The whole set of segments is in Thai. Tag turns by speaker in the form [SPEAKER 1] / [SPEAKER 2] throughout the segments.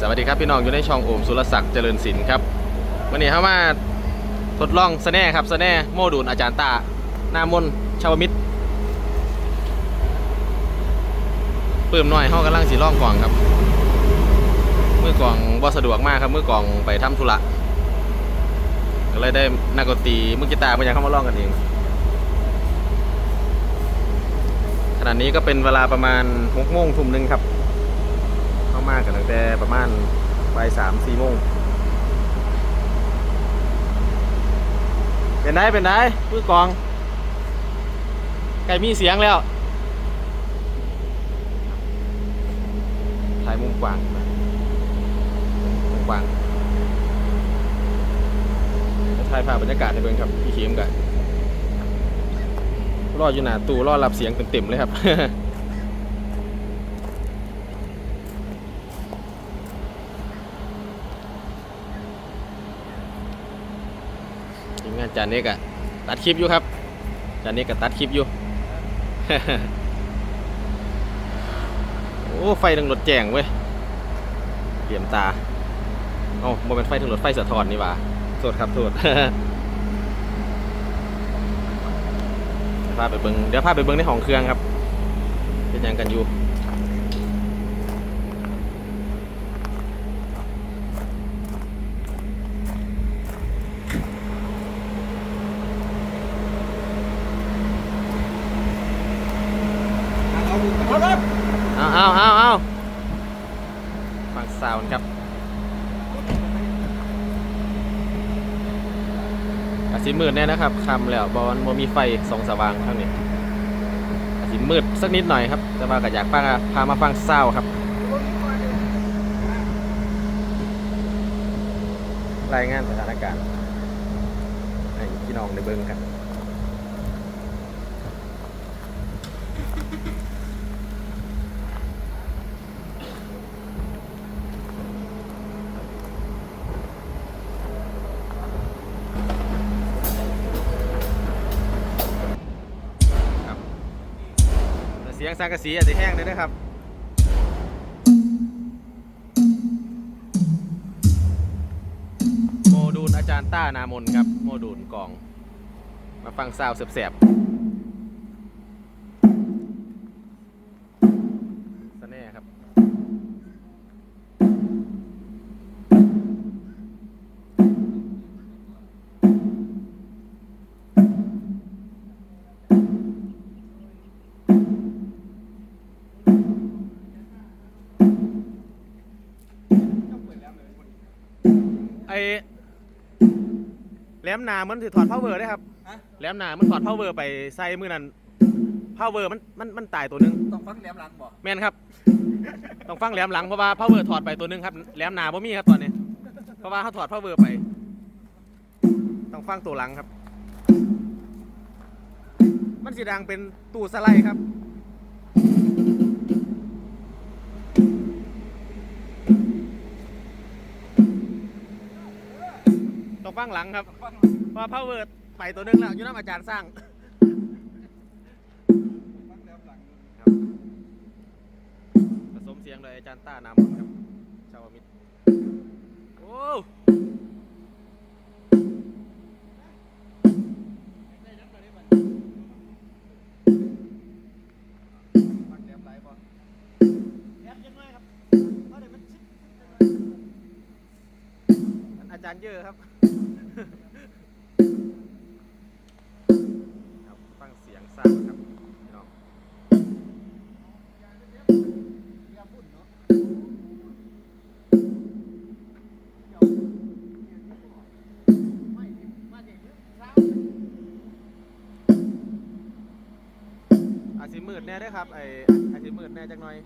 [SPEAKER 1] สวัสดีครับพี่น้องอยู่ในช่องโอมสุรศักดิ์เจริญศิลป์ครับวันนี้เข้ามาทดลองสแน่ครับสแน่โมดูลอาจารย์ตาหน้ามนชาวมิตรปื้มหน่อยห้องกำลังสีร่องกล่องครับเมื่อกล่องบ่สะดวกมากครับเมื่อกล่องไปทำธุระก็เลยได้นักดนตรีมือกีตาร์มายังเข้ามาร้องกันเองขณะนี้ก็เป็นเวลาประมาณหกโมงทุ่มหนึ่งครับ มากกันตั้งแต่ประมาณบ่ายสามสี่โมงเป็นไงเป็นไงมือกอง ไก่มีเสียงแล้ว ถ่ายมุมกว้างมุมกว้างถ่ายภาพบรรยากาศในเบืองครับ พี่เขียมกันรออยู่หนาตู้รอรับเสียงเต็มๆเลยครับ ทีมงาน จานเน็กอะตัดคลิปอยู่ครับจานน็กก็ตัดคลิปอยู่ โอ้ไฟทางรถแจงเว้ยเตรียมตาเอ้าโมเป็นไฟทางรถไฟสะท้อนนี่หว่าโทษครับโทษพาไปเบิงเดี๋ยวพาไปเบิงในห้องเครื่องครับเป็นยังกันอยู่ เอาเอาเอาเอาฟังซาวน์ครับอาสิมืดแน่นะครับคำแล้วบอลโมมีไฟส่องสว่างเท่านี้อาสิมืดสักนิดหน่อยครับ แต่ว่าก็อยากพาพามาฟังซาวน์ครับ รายงานสถานการณ์ให้พี่น้องได้เบิ่งกันครับ ยงสังกะสีอาจจะแห้งเลยนะครับโมดูลอาจารย์ต้านามนครับ โมดูลกลอง มาฟังซาวเสียบๆ แหลมหนามันถือถอดพาวเวอร์ได้ครับ
[SPEAKER 2] ฮะ
[SPEAKER 1] แหลมหนามันถอดพาวเวอร์ไปใส่มือนั้นพาวเวอร์มันมันมันตายตัวหนึง
[SPEAKER 2] ต้องฟังแหลมหลังบอก
[SPEAKER 1] แม่นครับ ต้องฟังแหลมหลังเพราะว่าพาวเวอร์ถอดไปตัวหนึงครับแหลมหนาบ่มีครับตอนนี้ เพราะว่าเขาถอดพาวเวอร์ไป ต้องฟังตัวหลังครับ มันสีดังเป็นตู้สไลด์ครับ ฟังหลังครับ
[SPEAKER 2] ฟัง
[SPEAKER 1] เพราะพาวเวอร์ไปตัวหนึงแล้วอยู่น้ำอาจารย์สร้าง
[SPEAKER 2] ฟังแหลมหลัง
[SPEAKER 1] ครับผสมเสียงโดยอาจารย์ต้านามนครับชาวมิตรโอ้ฟังแหลมไหลบ่แหลมยังไงครับเพราะเดี๋ยวมันชิดอันอาจารย์เยอะครับ ครับฟังเสียงสร้างครับพี่น้องอาจสิมืดแน่เด้อครับไออาจสิมืดแน่จักหน่อย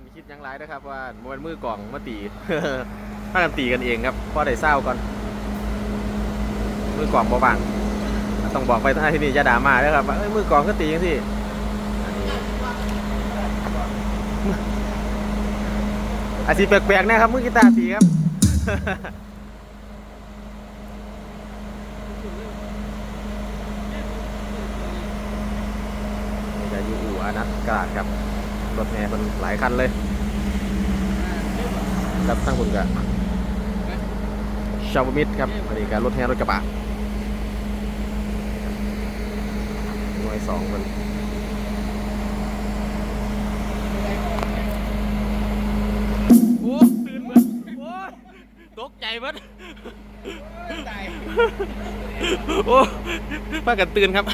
[SPEAKER 1] านคิดยังไรนะครับว่ามันมือกล่องมาตีถ้ากันตีกันเองครับพอได้เศร้าก่อน มือกล่องเบาบางต้องบอกไปท่าที่นี่จะด่ามาด้วครับว่าเอ้ยมือกล่องก็ตีกันสิอันนี้อาชีพแปลกๆนะครับมือกีตาร์ตีครับจะอยู่อู่อานัทกราดครับ รถแห่มันหลายคันเลยครับตั้งคุณกับชาวมิตรครับอันนี้การรถแห่รถกระบะหน่วยสองมันโอ้ตื่นเบิดโอ้ยตกใจเบิด
[SPEAKER 2] ตาย
[SPEAKER 1] โอ้พากันตื่นครับ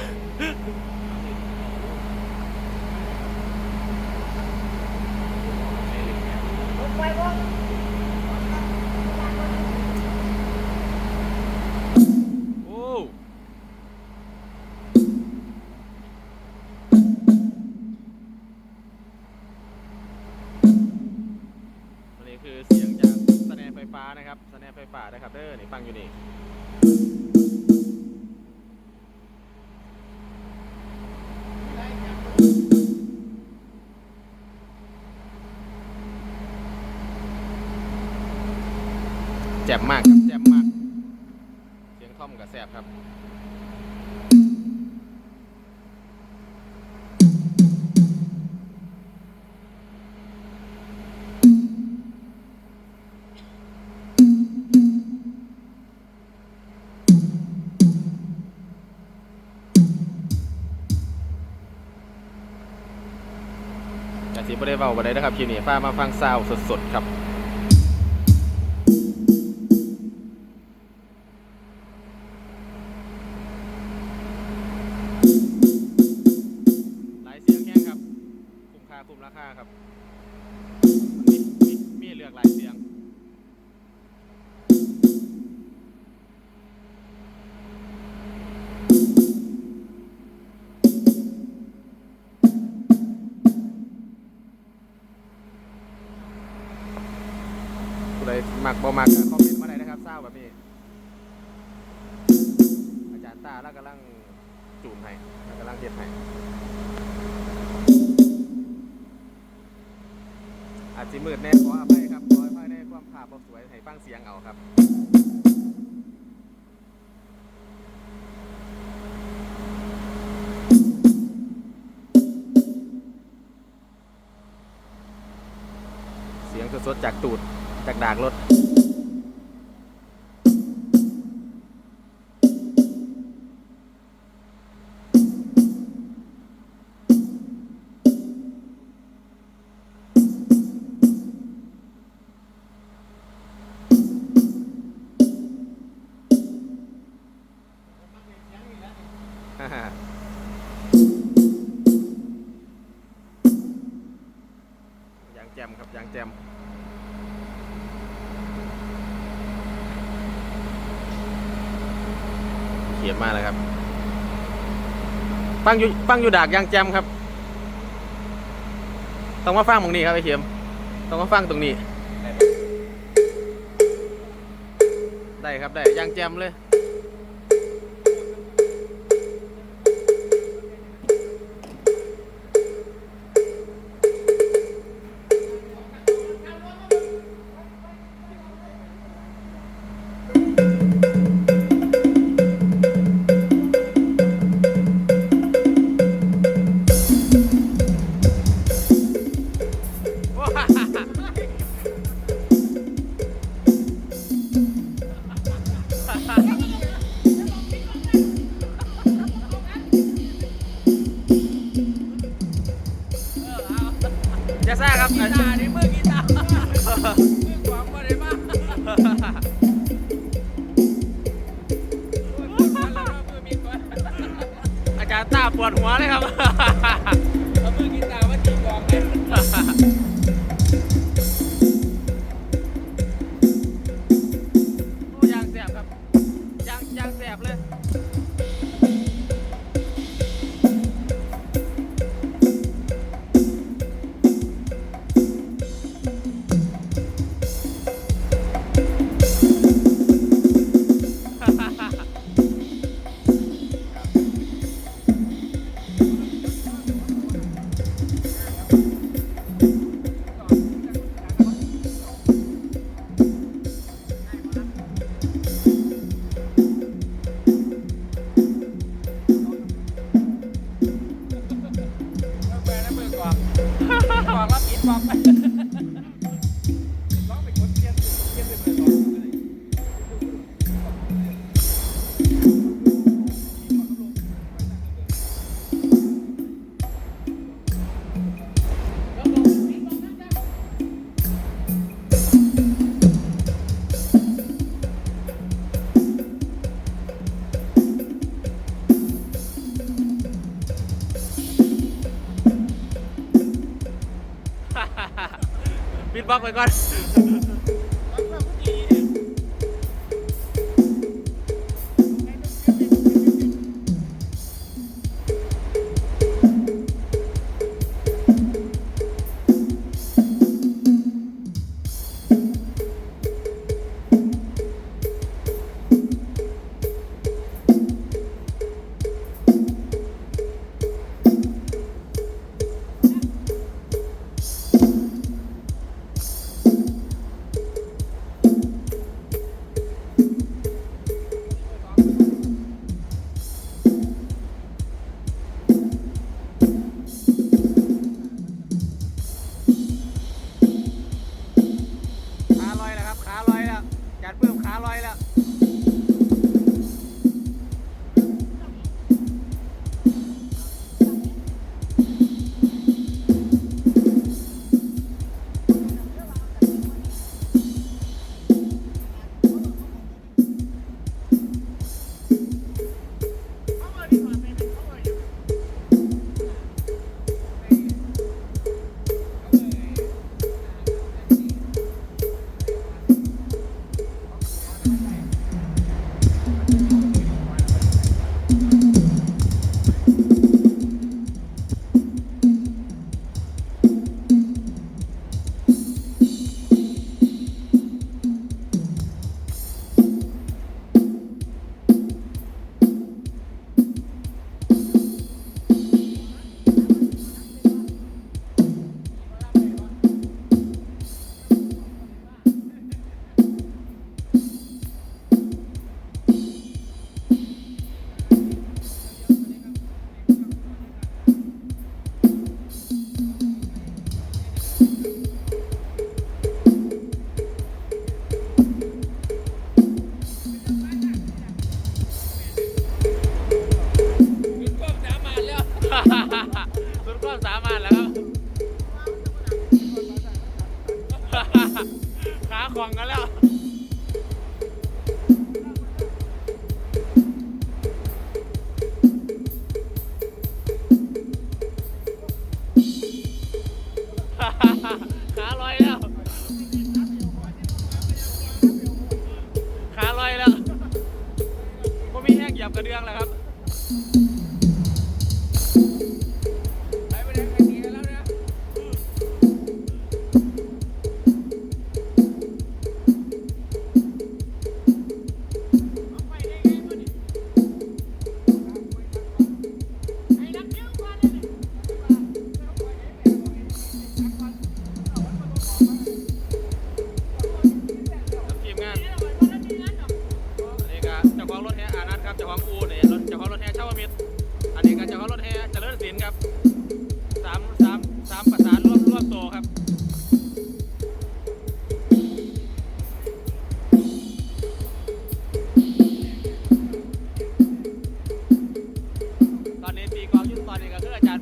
[SPEAKER 1] สแนร์ไฟฟ้านะครับเด้อนี่ฟังอยู่นี่แจ่มมากครับแจ่มมาก เสียงท่อมกับแสบครับ ได้เบาบ่ได้นะครับคลิปนี้ฟ้ามาฟังซาวสดๆครับหลายเสียงแค่ครับ คุ้มค่าคุ้มราคาครับ มีมีมีเลือกหลายเสียง มักบ่มักคอมเมนต์มาได้นะครับเศร้าแบบนี้ อาจารย์ตาแล้วกำลังจูนให้แล้วกำลังเฮ็ดให้อาจจะมืดแน่ขออภัยครับขออภัยในความภาพบ่สวยให้ฟังเสียงเอาครับเสียงสดๆจากตูด จากดากรถ มา
[SPEAKER 2] เลยครับ ตั้งอยู่ตั้งอยู่ดากยางแจมครับ ต้องมาฟังตรงนี้ครับไอ้เขียม ต้องมาฟังตรงนี้ ได้ครับได้ยางแจมเลย আপনার บล็
[SPEAKER 1] อกไว้ก่อน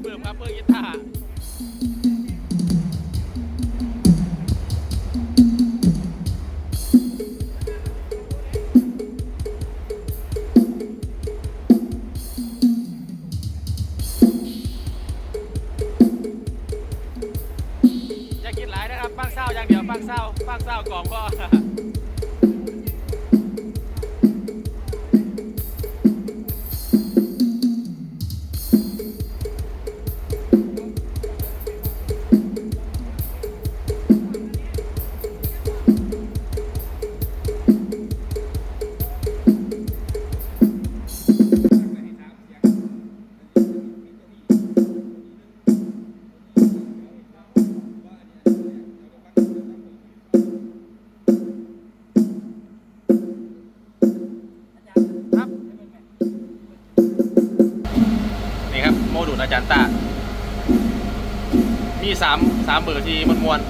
[SPEAKER 2] เพิ่
[SPEAKER 1] มครับเบอร์ยิตา สามเบอร์ทีมันมวน